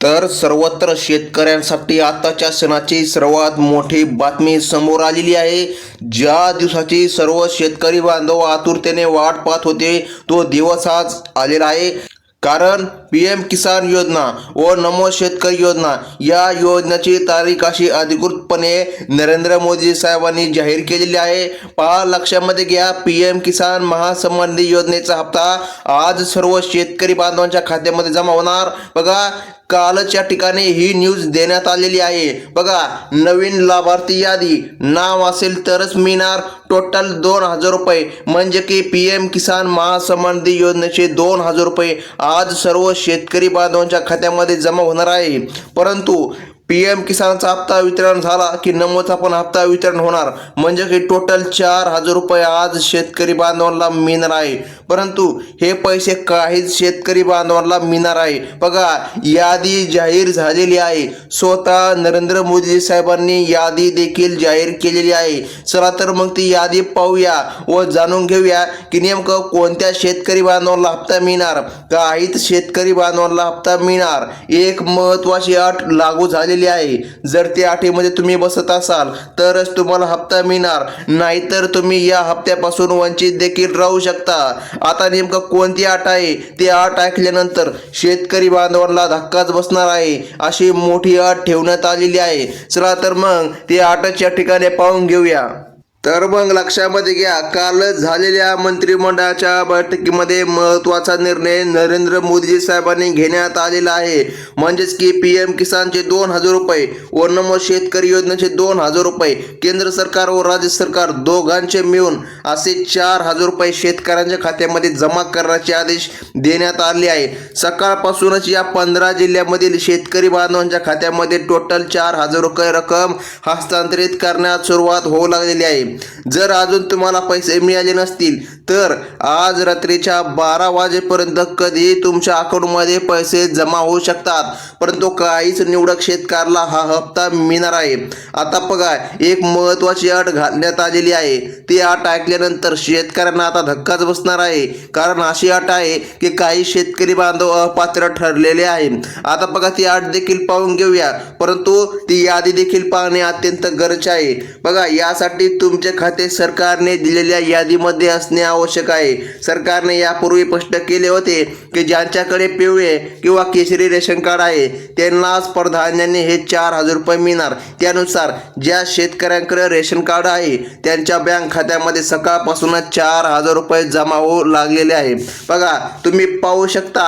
तर सर्वत्र शेतकऱ्यांसाठी आताच्या सणाची सर्वात मोठी बातमी समोर आलेली आहे. ज्या दिवसाची सर्व शेतकरी बांधव आतुरतेने वाट पाहत होते तो दिवस आज आलेला आहे. कारण पी एम किसान योजना व नमो शेतकरी योजना या योजनेची तारीख अशी अधिकृतपणे नरेंद्र मोदी साहेबांनी जाहीर केलेली आहे. पहा लक्षामध्ये घ्या पी एम किसान महासंबंधी योजनेचा हप्ता आज सर्व शेतकरी बांधवांच्या खात्यामध्ये जमा होणार. बघा कालच्या ठिकाणी ही न्यूज देण्यात आलेली आहे. बघा नवीन लाभार्थी यादी. नाव असेल तरच मिळणार टोटल दोन हजार रुपये. म्हणजे की पी एम किसान महासंबंधी योजनेचे दोन हजार रुपये आज सर्व शेतकरी बांधवांच्या खात्यामध्ये जमा होणार आहे. परंतु पी एम किसानचा हप्ता वितरण झाला की नमोचा पण हप्ता वितरण होणार. म्हणजे की टोटल चार हजार रुपये आज शेतकरी बांधवांना मिळणार आहे. परंतु हे पैसे काहीच शेतकरी बांधवांना मिळणार आहे. बघा यादी जाहीर झालेली आहे. स्वतः नरेंद्र मोदी साहेबांनी यादी देखील जाहीर केलेली आहे. चला तर मग ती यादी पाहूया व जाणून घेऊया की नेमकं कोणत्या शेतकरी बांधवांना हप्ता मिळणार. काहीच शेतकरी बांधवांना हप्ता मिळणार. एक महत्वाची अट लागू झालेली आहे. जर त्या अटीमध्ये तुम्ही बसत असाल तरच तुम्हाला हप्ता मिळणार. नाहीतर तुम्ही या हप्त्यापासून वंचित देखील राहू शकता. आता नेमकं कोणती आट आहे? ती आठ ऐकल्यानंतर शेतकरी बांधवांना धक्काच बसणार आहे. अशी मोठी अट ठेवण्यात आलेली आहे. चला तर मग ती आठच्या ठिकाणी पाहून घेऊया. तर मग लक्षामध्ये घ्या कालच झालेल्या मंत्रिमंडळाच्या बैठकीमध्ये महत्त्वाचा निर्णय नरेंद्र मोदी साहेबांनी घेण्यात आलेला आहे. म्हणजेच की पी एम किसानचे दोन हजार रुपये व नमो शेतकरी योजनेचे दोन हजार रुपये केंद्र सरकार व राज्य सरकार दोघांचे मिळून असे चार हजार रुपये शेतकऱ्यांच्या खात्यामध्ये जमा करण्याचे आदेश देण्यात आले आहे. सकाळपासूनच या पंधरा जिल्ह्यामधील शेतकरी बांधवांच्या खात्यामध्ये टोटल चार हजार रुपये रक्कम हस्तांतरित करण्यास सुरुवात होऊ लागलेली आहे. जर अजून तुम्हाला पैसे मिळाले नसतील तर आज रात्रीच्या बारा वाजेपर्यंत कधी तुमच्या अकाउंटमध्ये पैसे जमा होऊ शकतात. परंतु काहीच निवडक शेतकऱ्याला हा हप्ता मिळणार आहे. आता बघा एक महत्वाची अट घालण्यात आलेली आहे. ती अट ऐकल्यानंतर शेतकऱ्यांना आता धक्काच बसणार आहे. कारण अशी अट आहे की काही शेतकरी बांधव अपात्र ठरलेले आहे आता बघा ती अट देखील पाहून घेऊया. परंतु ती यादी देखील पाहणे अत्यंत गरज आहे. बघा यासाठी तुमचे खाते सरकारने दिलेल्या यादीमध्ये असणे आवश्यक आहे. सरकारने यापूर्वी स्पष्ट केले होते की ज्यांच्याकडे पिवळे किंवा केशरी रेशन कार्ड आहे त्यांना स्पर्धान्याने हे चार हजार रुपये मिळणार. त्यानुसार ज्या शेतकऱ्यांकडे रेशन कार्ड आहे त्यांच्या बँक खात्यामध्ये सकाळपासूनच चार हजार रुपये जमा होऊ लागलेले आहे. बघा तुम्ही पाहू शकता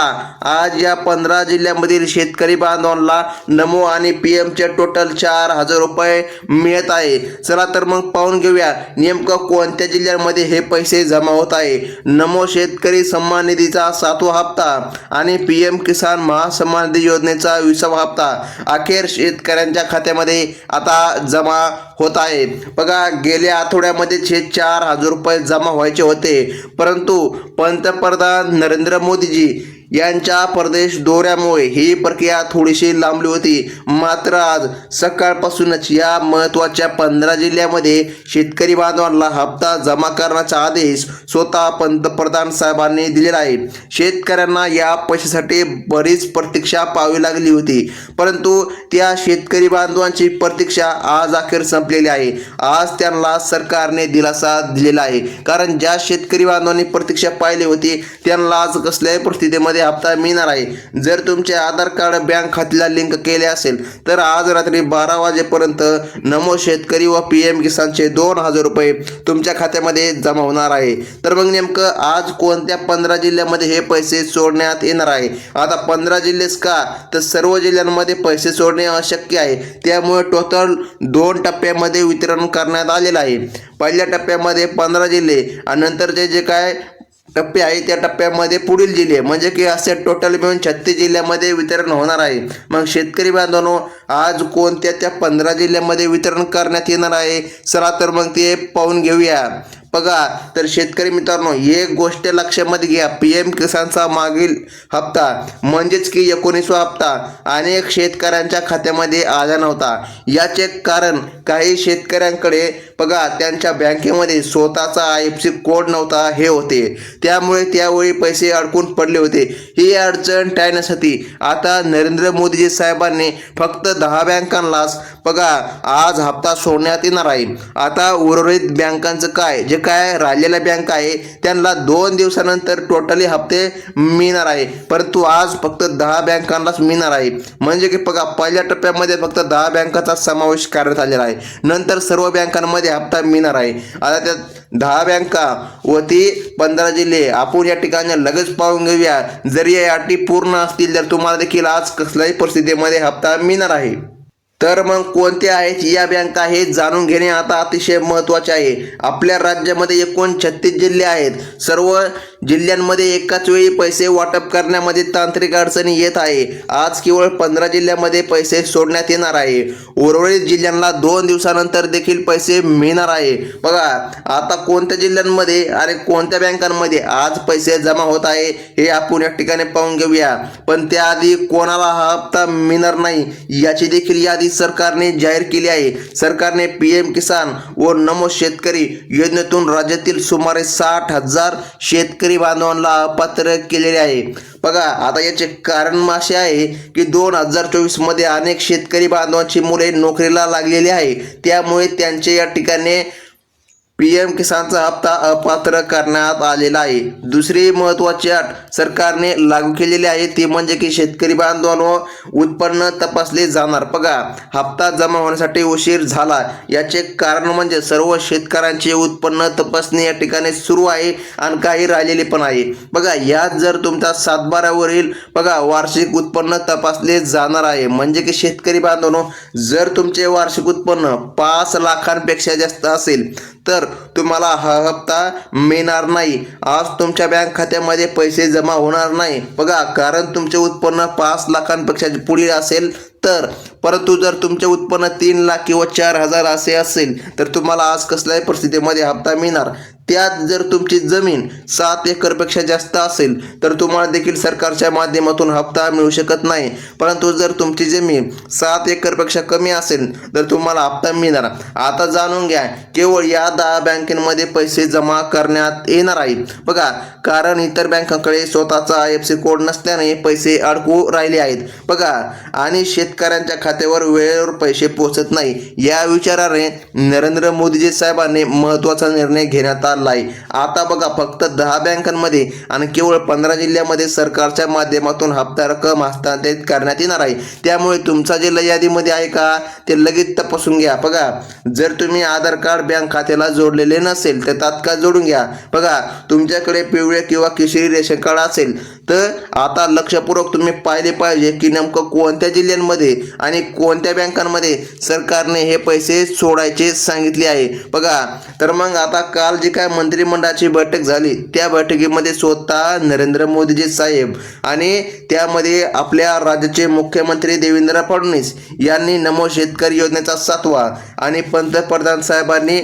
आज या पंधरा जिल्ह्यामधील शेतकरी बांधवांना नमो आणि पी एमचे टोटल चार हजार रुपये मिळत आहे. चला तर मग पाहून घेऊया. नेमकं कोणत्या जिल्ह्यांमध्ये हे पैसे जमा होत आहे? नमो शेतकरी सन्मान निधीचा सातवा हप्ता आणि पी एम किसान महासन्मान निधी योजनेचा विसावा हप्ता. अखेर शेतकऱ्यांच्या खात्यामध्ये आता जमा होत आहे. बघा गेल्या आठवड्यामध्येच हे चार हजार रुपये जमा व्हायचे होते परंतु पंतप्रधान नरेंद्र मोदीजी यांच्या परदेश दौऱ्यामुळे ही प्रक्रिया थोडीशी लांबली होती. मात्र आज सकाळपासूनच या महत्त्वाच्या पंधरा जिल्ह्यामध्ये शेतकरी बांधवांना हप्ता जमा करण्याचा आदेश स्वतः पंतप्रधान साहेबांनी दिलेला आहे. शेतकऱ्यांना या पैशासाठी बरीच प्रतीक्षा पाहावी लागली होती. परंतु त्या शेतकरी बांधवांची प्रतीक्षा आज अखेर संपलेली आहे. आज त्यांना सरकारने दिलासा दिलेला आहे. कारण ज्या शेतकरी बांधवांनी प्रतीक्षा पाहिली होती त्यांना आज कसल्याही परिस्थितीमध्ये हप्ता मिळणार आहे. जर तुमचे आधार कार्ड बँक खात्याला लिंक केले असेल तर आज रात्री बारा वाजेपर्यंत नमो शेतकरी व पी एम किसानचे दोन हजार रुपये तुमच्या खात्यामध्ये जमा होणार आहे. तर मग नेमकं आज कोणत्या पंधरा जिल्ह्यामध्ये हे पैसे सोडण्यात येणार आहे? आता पंधरा जिल्हेच का? तर सर्व जिल्ह्यांमध्ये पैसे सोडणे अशक्य आहे. त्यामुळे टोटल दोन टप्प्यामध्ये वितरण करण्यात आलेलं आहे. पहिल्या टप्प्यामध्ये पंधरा जिल्हे आणि नंतरचे जे काय टप्पे आहे त्या टप्प्यामध्ये पुढील जिल्हे म्हणजे की असे टोटल मिळून छत्तीस जिल्ह्यामध्ये वितरण होणार आहे. मग शेतकरी बांधवांनो आज कोणत्या त्या पंधरा जिल्ह्यामध्ये वितरण करण्यात येणार आहे? चला तर मग ते पाहून घेऊया. बघा तर शेतकरी मित्रांनो एक गोष्ट लक्षामध्ये घ्या. पी एम किसानचा मागील हप्ता म्हणजेच की एकोणीसवा हप्ता अनेक शेतकऱ्यांच्या खात्यामध्ये आला नव्हता. याचे कारण काही शेतकऱ्यांकडे बघा त्यांच्या बँकेमध्ये स्वतःचा आय एफ सी कोड नव्हता हे होते. त्यामुळे त्यावेळी पैसे अडकून पडले होते. ही अडचण टाळण्यासाठी आता नरेंद्र मोदीजी साहेबांनी फक्त दहा बँकांनाच बघा आज हप्ता सोडण्यात येणार आहे. आता उर्वरित बँकांचं काय? जे काय राहिलेल्या बँक आहे त्यांना दोन दिवसानंतर टोटली हप्ते मिळणार आहे. परंतु आज फक्त दहा बँकांनाच मिळणार आहे. म्हणजे की बघा पहिल्या टप्प्यामध्ये फक्त दहा बँकाचा समावेश करण्यात आलेला आहे. नंतर सर्व बँकांमध्ये हप्ता मिळणार आहे. आता त्या दहा बँका व ती पंधरा जिल्हे आपण या ठिकाणी लगेच पाहून घेऊया. जर या अटी पूर्ण असतील तर तुम्हाला देखील आज कसल्याही परिस्थितीमध्ये हप्ता मिळणार आहे. तर मग कोणत्या आहेत या बँका हे जाणून घेणे आता अतिशय महत्त्वाचे आहे. आपल्या राज्यामध्ये एकूण छत्तीस जिल्हे आहेत. सर्व जिल्ह्यांमध्ये एकाच वेळी पैसे वाटप करण्यामध्ये तांत्रिक अडचणी येत आहे. आज केवळ पंधरा जिल्ह्यामध्ये पैसे सोडण्यात येणार आहे. उर्वरित जिल्ह्यांना दोन दिवसानंतर देखील पैसे मिळणार आहे. बघा आता कोणत्या जिल्ह्यांमध्ये आणि कोणत्या बँकांमध्ये आज पैसे जमा होत आहे हे आपण या ठिकाणी पाहून घेऊया. पण त्याआधी कोणाला हा हप्ता मिळणार नाही याची देखील यादी सरकारने जाहीर केली आहे. सरकारने पी एम किसान व नमो शेतकरी योजनेतून राज्यातील सुमारे साठ हजार शेतकरी बांधवांना अपात्र केलेले आहे. बघा आता याचे कारण असे आहे की दोन हजार चोवीसमध्ये अनेक शेतकरी बांधवांची मुले नोकरीला लागलेली आहे. त्यामुळे त्यांचे या ठिकाणी पी एम किसानचा हप्ता अपात्र करण्यात आलेला आहे. दुसरी महत्त्वाची अट सरकारने लागू केलेली आहे. ती म्हणजे की शेतकरी बांधवांनो उत्पन्न तपासले जाणार. बघा हप्ता जमा होण्यासाठी उशीर झाला. याचे कारण म्हणजे सर्व शेतकऱ्यांचे उत्पन्न तपासणी या ठिकाणी सुरू आहे आणि काही राहिलेले पण आहे. बघा यात जर तुमचा सातबारावरील बघा वार्षिक उत्पन्न तपासले जाणार आहे. म्हणजे की शेतकरी बांधवांनो जर तुमचे वार्षिक उत्पन्न पाच लाखांपेक्षा जास्त असेल तर तुम्हाला हा हप्ता मिळणार नाही. आज तुमच्या बँक खात्यामध्ये पैसे जमा होणार नाही. बघा कारण तुमचे उत्पन्न पाच लाखांपेक्षा पुढील असेल तर. परंतु जर तुमचे उत्पन्न तीन लाख किंवा चार हजार असे असेल तर तुम्हाला आज कसल्याही परिस्थितीमध्ये हप्ता मिळणार. त्यात जर तुमची जमीन सात एकरपेक्षा जास्त असेल तर तुम्हाला देखील सरकारच्या माध्यमातून हप्ता मिळू शकत नाही. परंतु जर तुमची जमीन सात एकरपेक्षा कमी असेल तर तुम्हाला हप्ता मिळणार. आता जाणून घ्या केवळ या दहा बँकेमध्ये पैसे जमा करण्यात येणार आहेत. बघा कारण इतर बँकांकडे स्वतःचा आय एफ सी कोड नसल्याने पैसे अडकू राहिले आहेत. बघा आणि शेतकऱ्यांच्या खात्यावर वेळेवर पैसे पोहोचत नाही. या विचाराने नरेंद्र मोदीजी साहेबांनी महत्त्वाचा निर्णय घेण्यात आला. आहे आता बघा फक्त दहा बँकांमध्ये आणि केवळ पंधरा जिल्ह्यामध्ये सरकारच्या माध्यमातून हप्ता रक्कम हस्तांतरित करण्यात येणार आहे. त्यामुळे तुमचा जिल्हा यादीमध्ये आहे का ते लगेच तपासून घ्या. बघा जर तुम्ही आधार कार्ड बँक खात्याला जोडलेले नसेल तर तात्काळ जोडून घ्या. बघा तुमच्याकडे पिवळे किंवा किशोरी रेशन कार्ड असेल तर आता लक्षपूर्वक तुम्ही पाहिले पाहिजे की नेमकं कोणत्या जिल्ह्यांमध्ये आणि कोणत्या बँकांमध्ये सरकारने हे पैसे सोडायचे सांगितले आहे. बघा तर मग आता काल जी काय मंत्रिमंडळाची बैठक झाली. त्या बैठकीमध्ये स्वतः नरेंद्र मोदीजी साहेब आणि त्यामध्ये आपल्या राज्याचे मुख्यमंत्री देवेंद्र फडणवीस यांनी नमो शेतकरी योजनेचा सातवा आणि पंतप्रधान साहेबांनी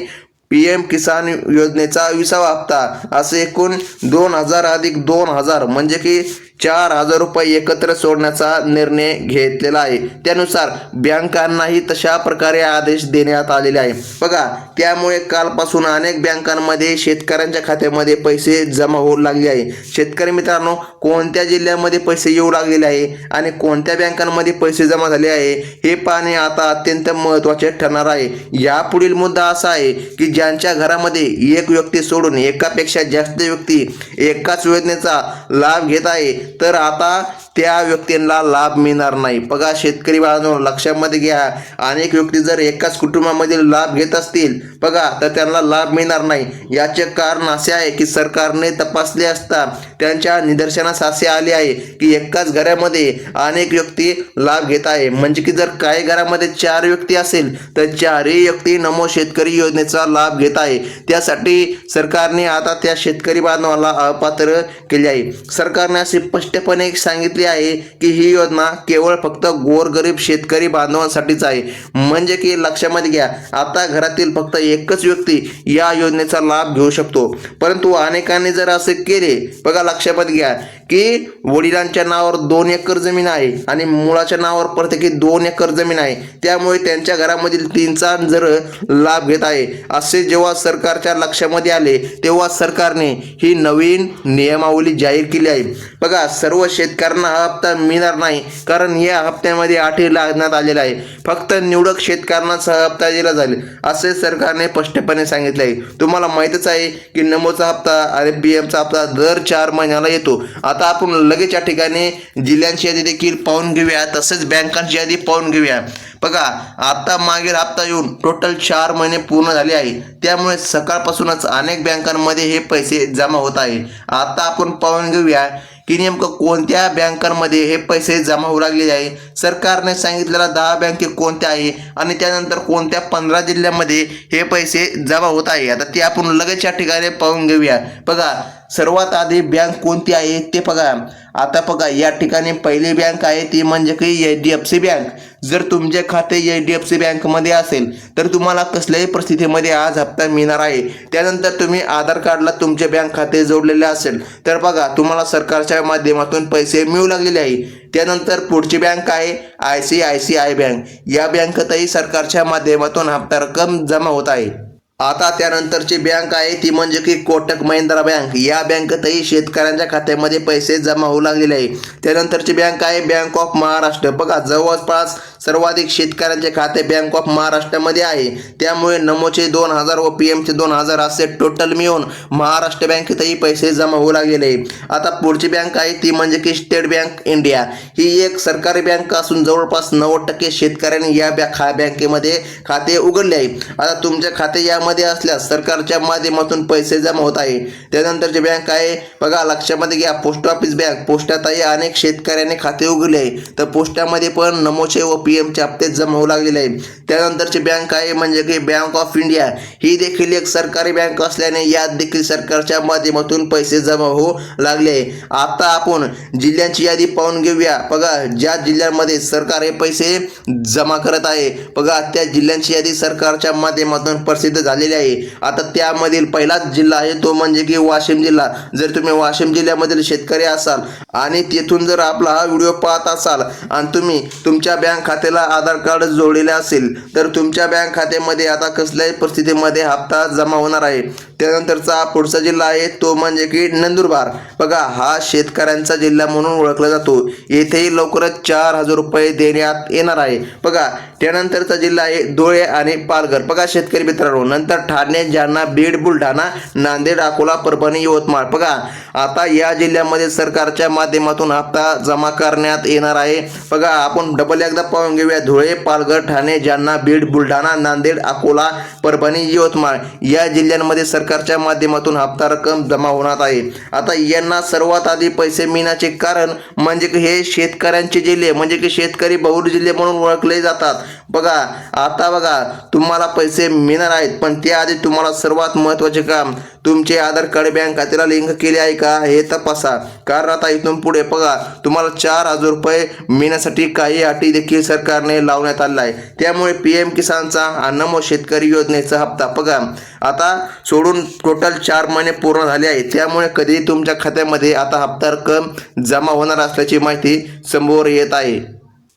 पी एम किसान योजनेचा विसावा हप्ता असे एकूण दोन हजार अधिक दोन हजार म्हणजे की चार हजार रुपये एकत्र सोडण्याचा निर्णय घेतलेला आहे. त्यानुसार बँकांनाही तशा प्रकारे आदेश देण्यात आलेले आहे. बघा त्यामुळे कालपासून अनेक बँकांमध्ये शेतकऱ्यांच्या खात्यामध्ये पैसे जमा होऊ लागले आहे. शेतकरी मित्रांनो कोणत्या जिल्ह्यामध्ये पैसे येऊ लागलेले आहे आणि कोणत्या बँकांमध्ये पैसे जमा झाले आहे हे पाहणे आता अत्यंत महत्त्वाचे ठरणार आहे. यापुढील मुद्दा असा आहे की ज्यांच्या घरामध्ये एक व्यक्ती सोडून एकापेक्षा जास्त व्यक्ती एकाच योजनेचा लाभ घेत आहे तर आता त्या व्यक्तींना लाभ मिळणार नाही. बघा शेतकरी बाळांनो लक्षामध्ये घ्या. अनेक व्यक्ती जर एकाच कुटुंबामधील लाभ घेत असतील बघा तर त्यांना लाभ मिळणार नाही. याचे कारण असे आहे की सरकारने तपासले असता त्यांच्या निदर्शनास असे आले आहे की एकाच घरामध्ये अनेक व्यक्ती लाभ घेत आहे. म्हणजे की जर काही घरामध्ये चार व्यक्ती असेल तर चारही व्यक्ती नमो शेतकरी योजनेचा लाभ घेत आहे. त्यासाठी सरकारने आता त्या शेतकरी बांधवाला अपात्र केले आहे. सरकारने असे स्पष्टपणे सांगितले आहे की ही योजना केवळ फक्त गोरगरीब शेतकरी बांधवांसाठीच आहे. म्हणजे की लक्षामध्ये घ्या आता घरातील फक्त एकच व्यक्ती या योजनेचा लाभ घेऊ शकतो. परंतु अनेकांनी जर असे केले बघा लक्षामध्ये घ्या की वडिलांच्या नावावर दोन एकर जमीन आहे आणि मुलाच्या नावावर प्रत्येकी दोन एकर जमीन आहे. त्यामुळे त्यांच्या घरामधील तीनचा जर लाभ घेत आहे असे जेव्हा सरकारच्या लक्षामध्ये आले तेव्हा सरकारने ही नवीन नियमावली जाहीर केली आहे. बघा सर्व शेतकऱ्यांना हा हप्ता मिळणार नाही कारण या हप्त्यामध्ये आठही लागण्यात आलेला आहे. फक्त निवडक शेतकऱ्यांनाच हा हप्ता दिला जाईल असे सरकारने स्पष्टपणे सांगितले आहे. तुम्हाला माहितच आहे की नमोचा हप्ता आणि पी एमचा हप्ता दर चार महिन्याला येतो. आता आपण लगेच या ठिकाणी जिल्ह्यांची यादी देखील पाहून घेऊया तसेच बँकांची यादी पाहून घेऊया. बघा आता मागील हप्ता येऊन टोटल चार महिने पूर्ण झाले आहे. त्यामुळे सकाळपासूनच अनेक बँकांमध्ये हे पैसे जमा होत आहे. आता आपण पाहून घेऊया की नेमकं कोणत्या बँकांमध्ये हे पैसे जमा होऊ लागलेले आहे. सरकारने सांगितलेल्या दहा बँके कोणत्या आहे आणि त्यानंतर कोणत्या पंधरा जिल्ह्यामध्ये हे पैसे जमा होत आहे. आता ते आपण लगेच या ठिकाणी पाहून घेऊया. बघा सर्वात आधी बँक कोणती आहे ते बघा. आता बघा या ठिकाणी पहिली बँक आहे ती म्हणजे की H D F C bank. जर तुमचे खाते एच डी एफ सी बँकमध्ये असेल तर तुम्हाला कसल्याही परिस्थितीमध्ये आज हप्ता मिळणार आहे. त्यानंतर तुम्ही आधार कार्डला तुमचे बँक खाते जोडलेले असेल तर बघा तुम्हाला सरकारच्या माध्यमातून पैसे मिळू लागलेले आहे. त्यानंतर पुढची बँक आहे I C I C I bank या बँकेतही सरकारच्या माध्यमातून हप्ता रक्कम जमा होत आहे. आता त्यानंतरची बँक आहे ती म्हणजे की कोटक महिंद्रा बँक. या बँकेतही शेतकऱ्यांच्या खात्यामध्ये पैसे जमा होऊ लागलेले आहे. त्यानंतरची बँक आहे बँक ऑफ महाराष्ट्र. बघा जवळपास सर्वाधिक शेतकऱ्यांचे खाते बँक ऑफ महाराष्ट्रामध्ये आहे. त्यामुळे नमोचे दोन हजार व पी एमचे दोन हजार असे टोटल मिळून महाराष्ट्र बँकेतही पैसे जमा होऊ लागलेले आहे. आता पुढची बँक आहे ती म्हणजे की स्टेट बँक इंडिया. ही एक सरकारी बँक असून जवळपास नव्वद टक्के शेतकऱ्यांनी या बँक बँकेमध्ये खाते उघडले आहे. आता तुमचे खाते या यामध्ये असल्यास सरकारच्या माध्यमातून पैसे जमा होत आहे. त्यानंतरची बँक आहे. बघा लक्षामध्ये घ्या पोस्ट ऑफिस बँक पोस्टातही अनेक शेतकऱ्यांनी खाते उघडले आहे. तर पोस्टामध्ये पण नमोचे व पी एमचे हप्ते जमा होऊ लागलेले आहे. त्यानंतरची बँक आहे म्हणजे की बँक ऑफ इंडिया ही देखील एक सरकारी बँक असल्याने यात देखील सरकारच्या माध्यमातून पैसे जमा होऊ लागले आहे. आता आपण जिल्ह्यांची यादी पाहून घेऊया. बघा ज्या जिल्ह्यांमध्ये सरकार हे पैसे जमा करत आहे बघा त्या जिल्ह्यांची यादी सरकारच्या माध्यमातून प्रसिद्ध झालेली आहे. आता त्यामधील पहिलाच जिल्हा आहे तो म्हणजे की वाशिम जिल्हा. जर तुम्ही वाशिम जिल्ह्यामधील शेतकरी असाल आणि तेथून जर आपला हा व्हिडिओ पाहत असाल आणि तुम्ही तुमच्या बँक खात्याला आधार कार्ड जोडलेले असेल तर तुमच्या बँक खात्यामध्ये आता कसल्याही परिस्थितीमध्ये हप्ता जमा होणार आहे. त्यानंतरचा पुढचा जिल्हा आहे तो म्हणजे की नंदुरबार. बघा हा शेतकऱ्यांचा जिल्हा म्हणून ओळखला जातो. येथेही लवकरच चार हजार रुपये देण्यात येणार आहे. बघा त्यानंतरचा जिल्हा आहे धुळे आणि पालघर. बघा शेतकरी मित्रांनो त्यानंतर ठाणे जालना बीड बुलढाणा नांदेड अकोला परभणी यवतमाळ. बघा आता या जिल्ह्यामध्ये सरकारच्या माध्यमातून हप्ता जमा करण्यात येणार आहे. बघा आपण डबल एकदा पाहून घेऊया. धुळे पालघर ठाणे जालना बीड बुलढाणा नांदेड अकोला परभणी यवतमाळ या जिल्ह्यांमध्ये सरकारच्या माध्यमातून हप्ता रक्कम जमा होणार आहे. आता यांना सर्वात आधी पैसे मिळण्याचे कारण म्हणजे की हे शेतकऱ्यांचे जिल्हे म्हणजे की शेतकरी बहुल जिल्हे म्हणून ओळखले जातात. बघा आता बघा तुम्हाला पैसे मिळणार आहेत पण त्याआधी तुम्हाला सर्वात महत्त्वाचे काम तुमचे आधार कार्ड बँक खात्याला लिंक केले आहे का हे तपासा. कारण आता इथून पुढे बघा तुम्हाला चार हजार रुपये मिळण्यासाठी काही अटी देखील सरकारने लावण्यात आलेला आहे त्यामुळे पी एम किसानचा अन्नमो नमो शेतकरी योजनेचा हप्ता बघा. आता सोडून टोटल चार महिने पूर्ण झाले आहे त्यामुळे कधी तुमच्या खात्यामध्ये आता हप्ता रक्कम जमा होणार असल्याची माहिती समोर येत आहे.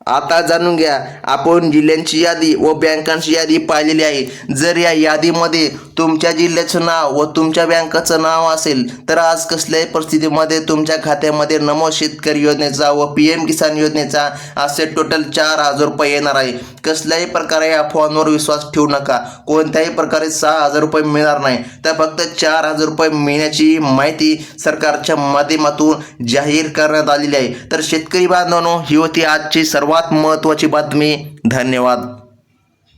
आता जाणून घ्या आपण जिल्ह्यांची यादी व बँकांची यादी पाहिलेली आहे. जर या यादीमध्ये तुमच्या जिल्ह्याचं नाव व तुमच्या बँकाचं नाव असेल तर आज कसल्याही परिस्थितीमध्ये तुमच्या खात्यामध्ये नमो शेतकरी योजनेचा व पी एम किसान योजनेचा असे टोटल चार हजार रुपये येणार आहे. कसल्याही प्रकारे या फोनवर विश्वास ठेवू नका. कोणत्याही प्रकारे सहा हजार रुपये मिळणार नाही. तर फक्त चार हजार रुपये मिळण्याची माहिती सरकारच्या माध्यमातून जाहीर करण्यात आलेली आहे. तर शेतकरी बांधवांनो ही होती आजची सर्वात महत्त्वाची बातमी. धन्यवाद.